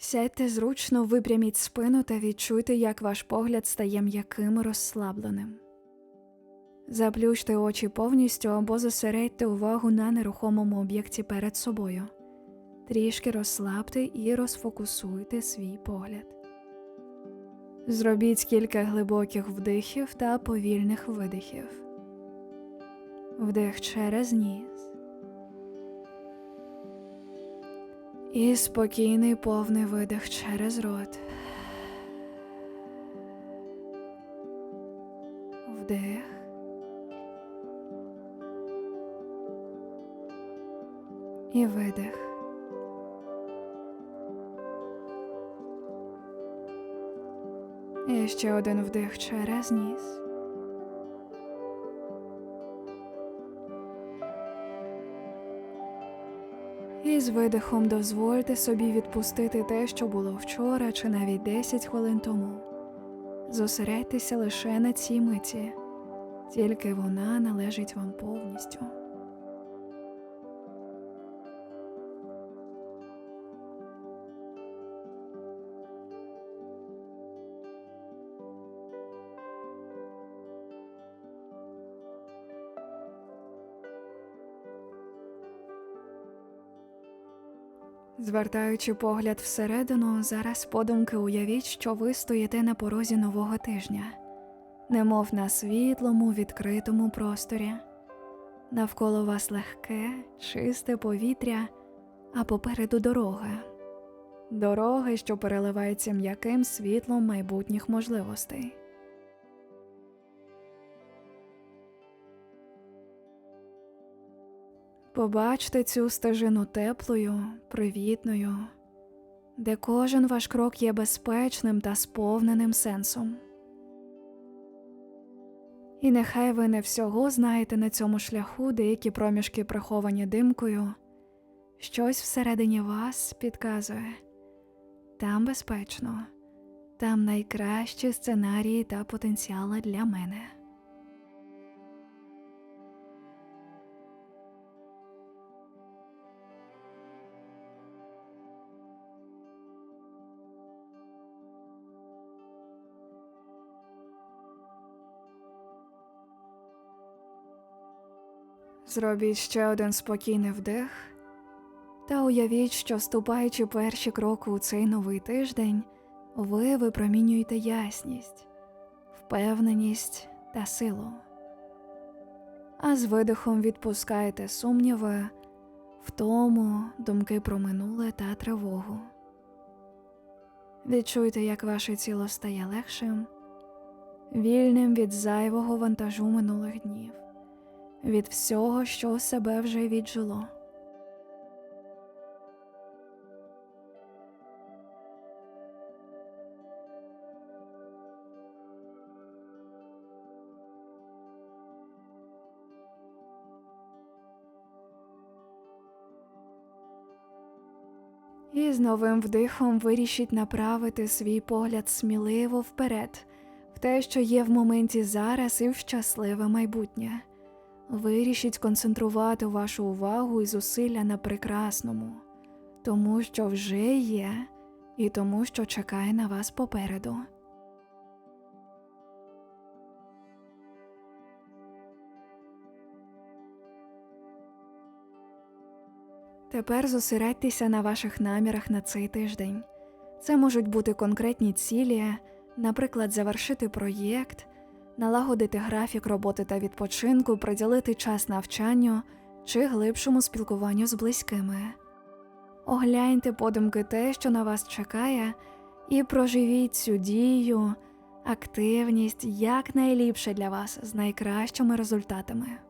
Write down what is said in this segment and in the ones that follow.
Сядьте зручно, випряміть спину та відчуйте, як ваш погляд стає м'яким і розслабленим. Заплющте очі повністю або зосередьте увагу на нерухомому об'єкті перед собою. Трішки розслабте і розфокусуйте свій погляд. Зробіть кілька глибоких вдихів та повільних видихів. Вдих через ніс. І спокійний повний видих через рот. Вдих. І видих. І ще один вдих через ніс. І з видихом дозвольте собі відпустити те, що було вчора чи навіть 10 хвилин тому. Зосередьтеся лише на цій миті, тільки вона належить вам повністю. Звертаючи погляд всередину, зараз подумки уявіть, що ви стоїте на порозі нового тижня, немов на світлому, відкритому просторі. Навколо вас легке, чисте повітря, а попереду дорога. Дорога, що переливається м'яким світлом майбутніх можливостей. Побачте цю стежину теплою, привітною, де кожен ваш крок є безпечним та сповненим сенсом. І нехай ви не всього знаєте на цьому шляху деякі проміжки приховані димкою, щось всередині вас підказує там безпечно, там найкращі сценарії та потенціали для мене. Зробіть ще один спокійний вдих та уявіть, що вступаючи перші кроки у цей новий тиждень, ви випромінюєте ясність, впевненість та силу. А з видихом відпускаєте сумніви, втому, думки про минуле та тривогу. Відчуйте, як ваше тіло стає легшим, вільним від зайвого вантажу минулих днів від всього, що себе вже віджило. І з новим вдихом вирішіть направити свій погляд сміливо вперед, в те, що є в моменті зараз і в щасливе майбутнє. Вирішіть концентрувати вашу увагу і зусилля на прекрасному, тому що вже є, і тому, що чекає на вас попереду. Тепер зосередьтеся на ваших намірах на цей тиждень. Це можуть бути конкретні цілі, наприклад, завершити проєкт налагодити графік роботи та відпочинку, приділити час навчанню чи глибшому спілкуванню з близькими. Огляньте подумки те, що на вас чекає, і проживіть цю дію, активність якнайліпше для вас з найкращими результатами.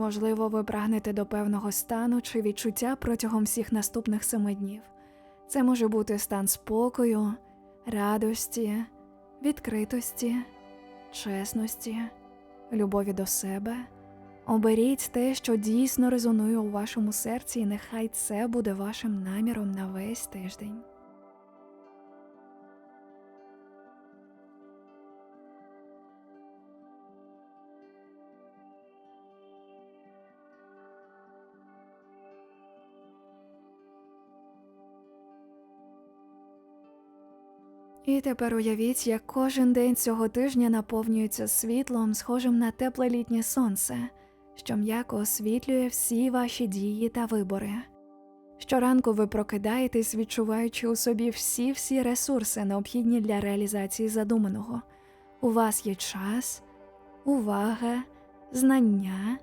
Можливо, ви прагнете до певного стану чи відчуття протягом всіх наступних семи днів. Це може бути стан спокою, радості, відкритості, чесності, любові до себе, Оберіть те, що дійсно резонує у вашому серці, і нехай це буде вашим наміром на весь тиждень. І тепер уявіть, як кожен день цього тижня наповнюється світлом, схожим на тепле літнє сонце, що м'яко освітлює всі ваші дії та вибори. Щоранку ви прокидаєтесь, відчуваючи у собі всі всі ресурси, необхідні для реалізації задуманого. У вас є час, увага, знання,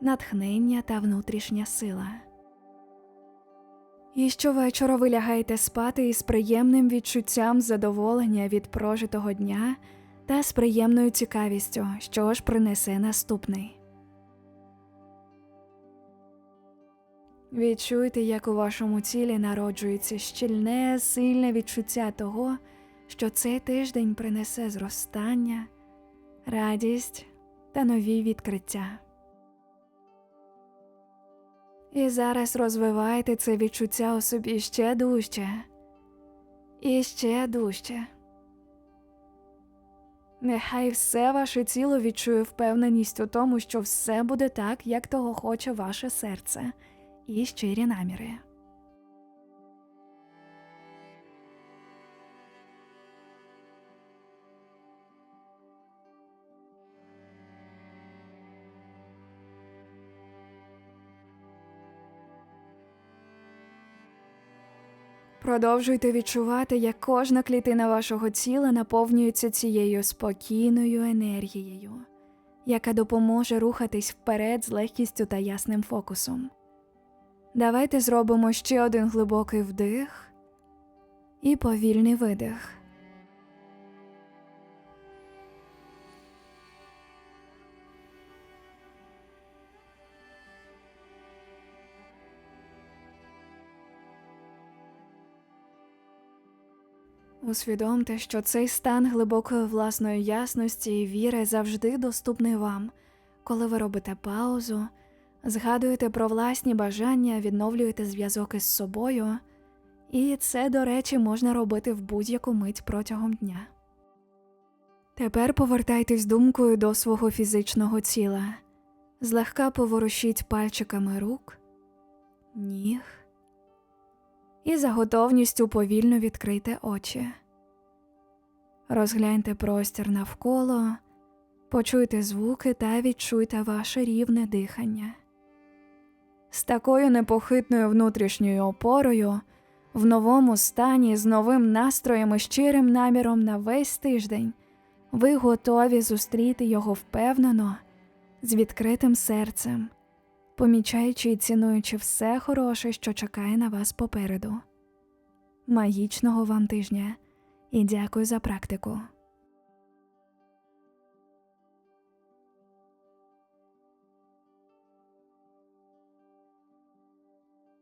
натхнення та внутрішня сила. І щовечора ви лягаєте спати із приємним відчуттям задоволення від прожитого дня та з приємною цікавістю, що ж принесе наступний. Відчуйте, як у вашому тілі народжується щільне, сильне відчуття того, що цей тиждень принесе зростання, радість та нові відкриття. І зараз розвивайте це відчуття у собі ще дужче і ще дужче. Нехай все ваше тіло відчує впевненість у тому, що все буде так, як того хоче ваше серце, і щирі наміри. Продовжуйте відчувати, як кожна клітина вашого тіла наповнюється цією спокійною енергією, яка допоможе рухатись вперед з легкістю та ясним фокусом. Давайте зробимо ще один глибокий вдих і повільний видих. Усвідомте, що цей стан глибокої власної ясності і віри завжди доступний вам, коли ви робите паузу, згадуєте про власні бажання, відновлюєте зв'язок із собою, і це, до речі, можна робити в будь-яку мить протягом дня. Тепер повертайтесь думкою до свого фізичного тіла, злегка поворушіть пальчиками рук, ніг і за готовністю повільно відкрийте очі. Розгляньте простір навколо, почуйте звуки та відчуйте ваше рівне дихання. З такою непохитною внутрішньою опорою, в новому стані, з новим настроєм і щирим наміром на весь тиждень, ви готові зустріти його впевнено, з відкритим серцем помічаючи і цінуючи все хороше, що чекає на вас попереду. Магічного вам тижня і дякую за практику.